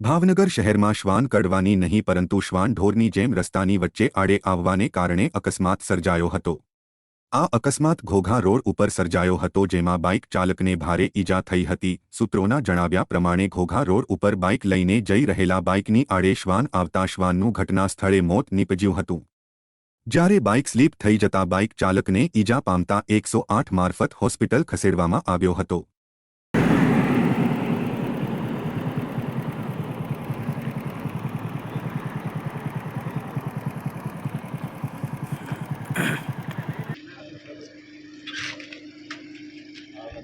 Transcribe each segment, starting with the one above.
ભાવનગર શહેરમાં શ્વાન કડવાની નહીં, પરંતુ શ્વાન ઢોરની જેમ રસ્તાની વચ્ચે આડે આવવાને કારણે અકસ્માત સર્જાયો હતો. આ અકસ્માત ઘોઘા રોડ ઉપર સર્જાયો હતો, જેમાં બાઇક ચાલકને ભારે ઈજા થઈ હતી. સૂત્રોના જણાવ્યા પ્રમાણે ઘોઘા રોડ ઉપર બાઇક લઈને જઈ રહેલા બાઇકની આડે શ્વાન આવતા શ્વાનનું ઘટના સ્થળે મોત નીપજ્યું હતું. જ્યારે બાઇક સ્લીપ થઈ જતા બાઇક ચાલકને ઈજા પામતા એકસો આઠ મારફત હોસ્પિટલ ખસેડવામાં આવ્યો હતો.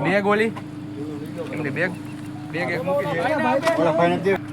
બેગ ઓલી એમની બેગ બેગ એક મૂકી દે